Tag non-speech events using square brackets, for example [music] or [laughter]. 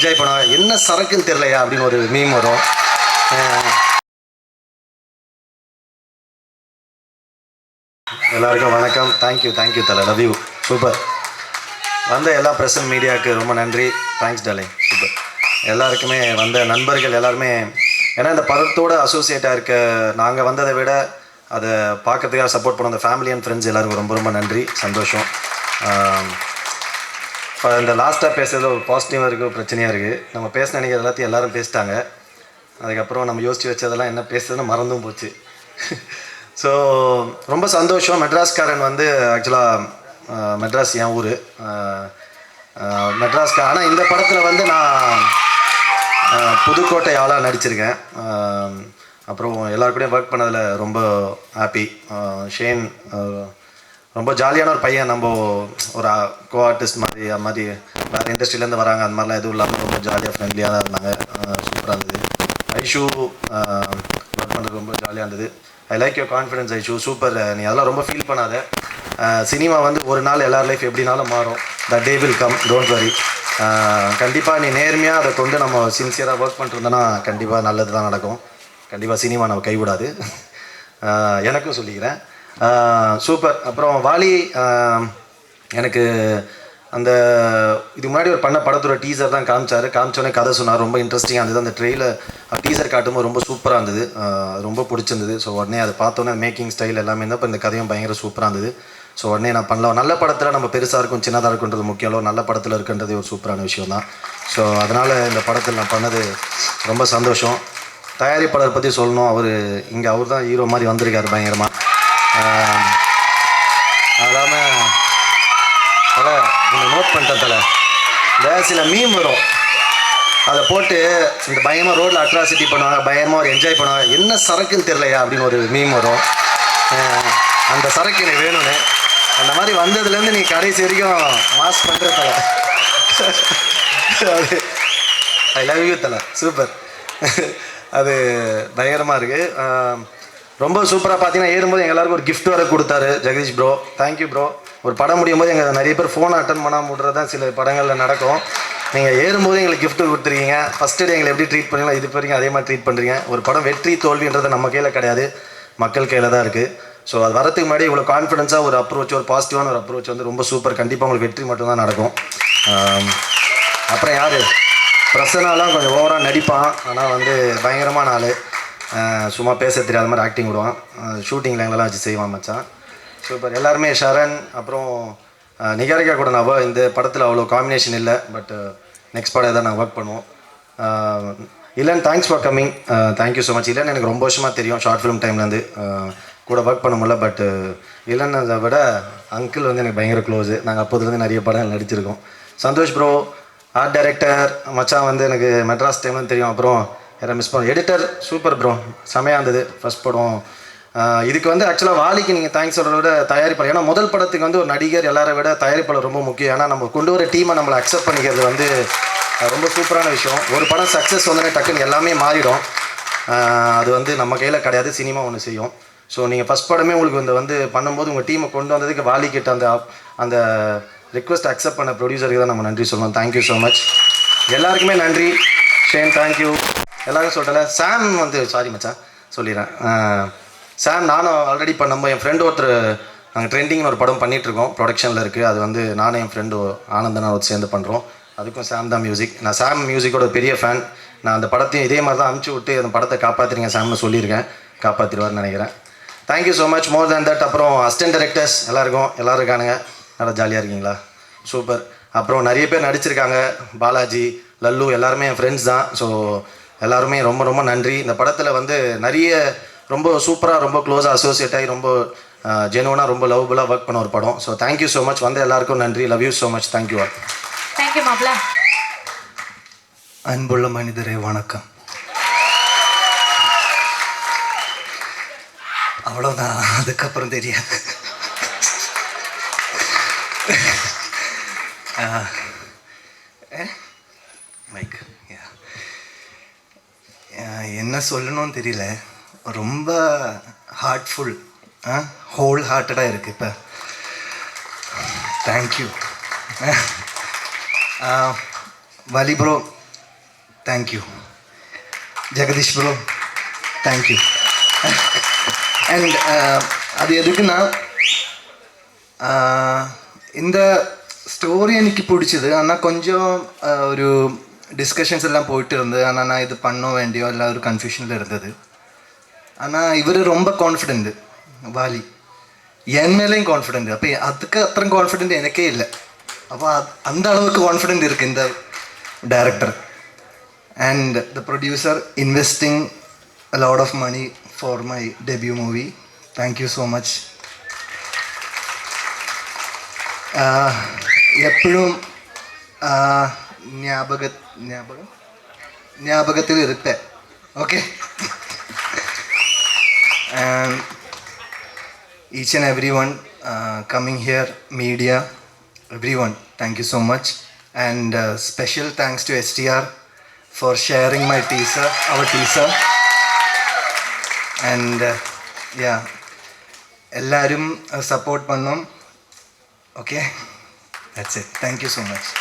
Enjoy பண்ணுவாங்க என்ன சரக்குன்னு தெரிலையா அப்படின்னு ஒரு மீம் வரும். எல்லாருக்கும் வணக்கம். தேங்க்யூ தேங்க்யூ தலை. லவ் யூ சூப்பர் வந்த எல்லா பிரசன்ட் மீடியாவுக்கு ரொம்ப நன்றி. தேங்க்ஸ் டாலிங் சூப்பர் எல்லாருக்குமே வந்த நண்பர்கள் எல்லாருமே ஏன்னா இந்த படத்தோடு அசோசியேட்டாக இருக்க நாங்கள் வந்ததை விட அதை பார்க்கறதுக்காக சப்போர்ட் பண்ண அந்த ஃபேமிலி அண்ட் ஃப்ரெண்ட்ஸ் எல்லாருக்கும் ரொம்ப ரொம்ப நன்றி. சந்தோஷம். இப்போ இந்த லாஸ்ட்டாக பேசுறது ஒரு பாசிட்டிவாக இருக்குது பிரச்சனையாக இருக்குது நம்ம பேச நினைக்கிறது எல்லாத்தையும் எல்லாரும் பேசிட்டாங்க. அதுக்கப்புறம் நம்ம யோசித்து வச்சதெல்லாம் என்ன பேசுறதுன்னு மறந்தும் போச்சு. [laughs] ஸோ ரொம்ப சந்தோஷம். மெட்ராஸ்காரன் வந்து ஆக்சுவலாக மெட்ராஸ் என் ஊர். மெட்ராஸ்கா ஆனால் இந்த படத்தில் வந்து நான் புதுக்கோட்டை ஆளாக நடிச்சிருக்கேன். அப்புறம் எல்லாருக்கூடையும் கூடயும் ஒர்க் பண்ணதில் ரொம்ப ஹாப்பி ஷேன் ரொம்ப ஜாலியான ஒரு பையன். நம்ம ஒரு கோ ஆர்டிஸ்ட் மாதிரி அது மாதிரி வேறு இண்டஸ்ட்ரியிலேருந்து வராங்க. அந்த மாதிரிலாம் எதுவும் இல்லாமல் ரொம்ப ஜாலியாக ஃப்ரெண்ட்லியாக தான் இருந்தாங்க. சூப்பராக இருந்தது. ஐஷூ ஒர்க் பண்ணுறது ரொம்ப ஜாலியாக இருந்தது. I like your confidence Aishu. Super நீ அதெல்லாம் ரொம்ப ஃபீல் பண்ணாத. சினிமா வந்து ஒரு நாள் எல்லார் லைஃப் எப்படினாலும் மாறும். The day will come don't worry கண்டிப்பாக நீ நேர்மையாக அதை கொண்டு நம்ம சின்சியராக ஒர்க் பண்ணிருந்தோன்னா கண்டிப்பாக நல்லது தான் நடக்கும். கண்டிப்பாக சினிமா நம்ம கைவிடாது. எனக்கும் சொல்லிக்கிறேன். சூப்பர். அப்புறம் வாலி எனக்கு அந்த இதுக்கு முன்னாடி ஒரு பண்ண படத்தோட டீசர் தான் காமிச்சார். காமிச்சோடனே கதை சொன்னார். ரொம்ப இன்ட்ரெஸ்டிங்காக இருந்தது. அந்த ட்ரெயிலர் டீசர் காட்டும்போது ரொம்ப சூப்பராக இருந்தது. ரொம்ப பிடிச்சிருந்தது. ஸோ உடனே அதை பார்த்தோன்னே மேக்கிங் ஸ்டைல் எல்லாமே தான் இப்போ இந்த கதையும் பயங்கர சூப்பராக இருந்தது. ஸோ உடனே நான் பண்ணலாம். நல்ல படத்தில் நம்ம பெருசாக இருக்கும் சின்னதாக இருக்குன்றது முக்கியம் இல்லை. நல்ல படத்தில் இருக்குன்றது ஒரு சூப்பரான விஷயம் தான். ஸோ அதனால் இந்த படத்தில் நான் பண்ணது ரொம்ப சந்தோஷம். தயாரிப்பாளர் பற்றி சொல்லணும். அவர் இங்கே அவர் தான் ஹீரோ மாதிரி வந்திருக்கார் பயங்கரமாக அதாமல் தலை ஒன்று நோட் பண்ணிட்டேன் தலை. இந்த சில மீம் வரும். அதை போட்டு இந்த பயமாக ரோட்டில் அட்ராசிட்டி பண்ணுவாங்க பயமாக ஒரு என்ஜாய் பண்ணுவாங்க. என்ன சரக்குன்னு தெரிலையா அப்படின்னு ஒரு மீம் வரும். அந்த சரக்கு எனக்கு வேணும்னு. அந்த மாதிரி வந்ததுலேருந்து நீ கடைசி வரைக்கும் மாஸ் பண்ணுற தலை. அது ஐ லவ் யூ தலை. சூப்பர் அது பயங்கரமாக இருக்குது ரொம்ப சூப்பராக பார்த்தீங்கன்னா ஏறும்போது எங்க எல்லாருக்கும் ஒரு கிஃப்ட் வர கொடுத்தாரு ஜெகதீஷ் ப்ரோ தேங்க்யூ ப்ரோ ஒரு படம் முடியும் போது எங்கள் நிறைய பேர் ஃபோனை அட்டன் பண்ணாமல் விட்றது தான் சில படங்களில் நடக்கும். நீங்கள் ஏறும்போது எங்களுக்கு கிஃப்ட் கொடுத்துருக்கீங்க. ஃபஸ்ட் டே எங்களை எப்படி ட்ரீட் பண்ணீங்களோ இது வரைக்கும் அதே மாதிரி ட்ரீட் பண்ணுறீங்க ஒரு படம் வெற்றி தோல்வின்றது நம்ம கையில் கிடையாது. மக்கள் கையில் தான் இருக்குது ஸோ அது வரதுக்கு முன்னாடி இவ்வளோ கான்ஃபிடென்ஸாக ஒரு அப்ரோச் ஒரு பாசிட்டிவான ஒரு அப்ரோச் வந்து ரொம்ப சூப்பர் கண்டிப்பாக உங்களுக்கு வெற்றி மட்டும்தான் நடக்கும். அப்புறம் யார்? பிரசனாலாம் கொஞ்சம் ஓவராக நடிப்பான். ஆனால் வந்து பயங்கரமான ஆள். சும்மா பேச தெரியாத மாதிரி ஆக்டிங் விடுவான். ஷூட்டிங்கில் எங்களெல்லாம் வச்சு செய்வான் மச்சான். சூப்பர் எல்லாருமே ஷரண் அப்புறம் நிகாரிகா கூட நான் இந்த படத்தில் அவ்வளோ காம்பினேஷன் இல்லை பட் நெக்ஸ்ட் படம் எதாவது நான் ஒர்க் பண்ணுவோம். அஹ், இல்லைன்னு thanks for coming thank you so much இல்லைன்னு எனக்கு ரொம்ப வருஷமாக தெரியும் ஷார்ட் ஃபிலிம் டைம்லேருந்து கூட ஒர்க் பண்ண முடியல பட் இல்லைன்னதை விட அங்கிள் வந்து எனக்கு பயங்கர க்ளோஸு நாங்கள் அப்போதுலேருந்து நிறைய படம் நடிச்சிருக்கோம். சந்தோஷ் ப்ரோ ஆர்ட் டைரக்டர் மச்சான் வந்து எனக்கு மெட்ராஸ் டைம்லாம் தெரியும். அப்புறம் யாரை மிஸ் பண்ண எடிட்டர் சூப்பர் ப்ரோ செமையாக இருந்தது ஃபர்ஸ்ட் படம். இதுக்கு வந்து ஆக்சுவலாக வாலிக்கு நீங்கள் தேங்க்ஸ் சொல்கிறத விட தயாரிப்பாளர். ஏன்னா முதல் படத்துக்கு வந்து ஒரு நடிகர் எல்லாரை விட தயாரிப்பாளர் ரொம்ப முக்கியம். ஏன்னா நம்ம கொண்டு வர டீமை நம்மளை அக்செப்ட் பண்ணிக்கிறது வந்து ரொம்ப சூப்பரான விஷயம். ஒரு படம் சக்ஸஸ் வந்தோடனே டக்குன்னு எல்லாமே மாறிடும். அது வந்து நம்ம கையில் கிடையாது சினிமா ஒன்று செய்யும். ஸோ நீங்கள் ஃபஸ்ட் படமே உங்களுக்கு இந்த வந்து பண்ணும்போது உங்கள் டீமை கொண்டு வந்ததுக்கு வாலிக்கிட்ட அந்த அந்த ரிக்வஸ்ட் அக்செப்ட் பண்ண ப்ரொடியூசருக்கு தான் நம்ம நன்றி சொல்லணும். தேங்க்யூ ஸோ மச் எல்லாருக்குமே நன்றி. ஷேன் தேங்க்யூ எல்லாரும் சொல்லிட்டல சாம் வந்து சாரி மச்சான் சொல்லிடுறேன். சாம் நானும் ஆல்ரெடி இப்போ நம்ம என் ஃப்ரெண்டு ஒருத்தர் நாங்கள் ட்ரெண்டிங்னு ஒரு படம் பண்ணிகிட்ருக்கோம் ப்ரொடக்ஷனில் இருக்குது அது வந்து நானும் என் ஃப்ரெண்டு ஆனந்தனா ஒரு சேர்ந்து பண்ணுறோம் அதுக்கும் சாம் தான் மியூசிக் நான் சாம் மியூசிக்கோட பெரிய ஃபேன் நான் அந்த படத்தையும் இதே மாதிரி தான் அமுச்சு விட்டு அந்த படத்தை காப்பாற்றுறீங்க சாம்னு சொல்லியிருக்கேன். காப்பாற்றிடுவார்னு நினைக்கிறேன். Thank you so much more than that அப்புறம் அசிஸ்டன்ட் டேரக்டர்ஸ் எல்லாருக்கும் எல்லாரும் இருக்கானுங்க. நல்லா ஜாலியாக இருக்கீங்களா? சூப்பர் அப்புறம் நிறைய பேர் நடிச்சிருக்காங்க. பாலாஜி லல்லு எல்லாருமே என் ஃப்ரெண்ட்ஸ் தான். ஸோ எல்லாருமே ரொம்ப ரொம்ப நன்றி. இந்த படத்தில் வந்து நிறைய ரொம்ப சூப்பராக ரொம்ப க்ளோஸாக அசோசியேட் ஆகி ரொம்ப ஜெனுவனாக ரொம்ப லவ்வபுளாக ஒர்க் பண்ண ஒரு படம். ஸோ தேங்க்யூ ஸோ மச் வந்த எல்லாருக்கும் நன்றி. Love you so much thank you all thank you மாப்ள அன்புள்ள மனிதரே வணக்கம். அவ்வளோதான் அதுக்கப்புறம் தெரியாது. என்ன சொல்லணும்னு தெரியல. ரொம்ப ஹார்ட்ஃபுல் ஹோல் ஹார்ட்டடாக இருக்குது இப்போ. Thank you Vali bro thank you Jagadish bro thank you and அது எதுக்குன்னா இந்த ஸ்டோரி எனக்கு பிடிச்சது. ஆனால் கொஞ்சம் ஒரு டிஸ்கஷன்ஸ் எல்லாம் போயிட்டு இருந்தது ஆனால் நான் இது பண்ண வேண்டியோ எல்லாம் ஒரு கன்ஃபியூஷனில் இருந்தது. ஆனால் இவர் ரொம்ப கான்ஃபிடென்ட் வாலி. என் மேலேயும் கான்ஃபிடென்ட் அப்போ அதுக்கு அத்தனை கான்ஃபிடென்ட் எனக்கே இல்லை. அப்போ அந்த அளவுக்கு கான்ஃபிடென்ட் இருக்குது இந்த director and the producer investing a lot of money for my debut movie thank you so much എപ്പോഴും ജ്ഞാപക ജ്ഞാപകം ജ്ഞാപകത്തിൽ ഇരുപ്പേ okay each and everyone uh, coming here, media, everyone, thank you so much. And uh, special thanks to STR for sharing my teaser, our teaser. And uh, yeah, എല്ലാവരും support பண்ணும் okay that's it thank you so much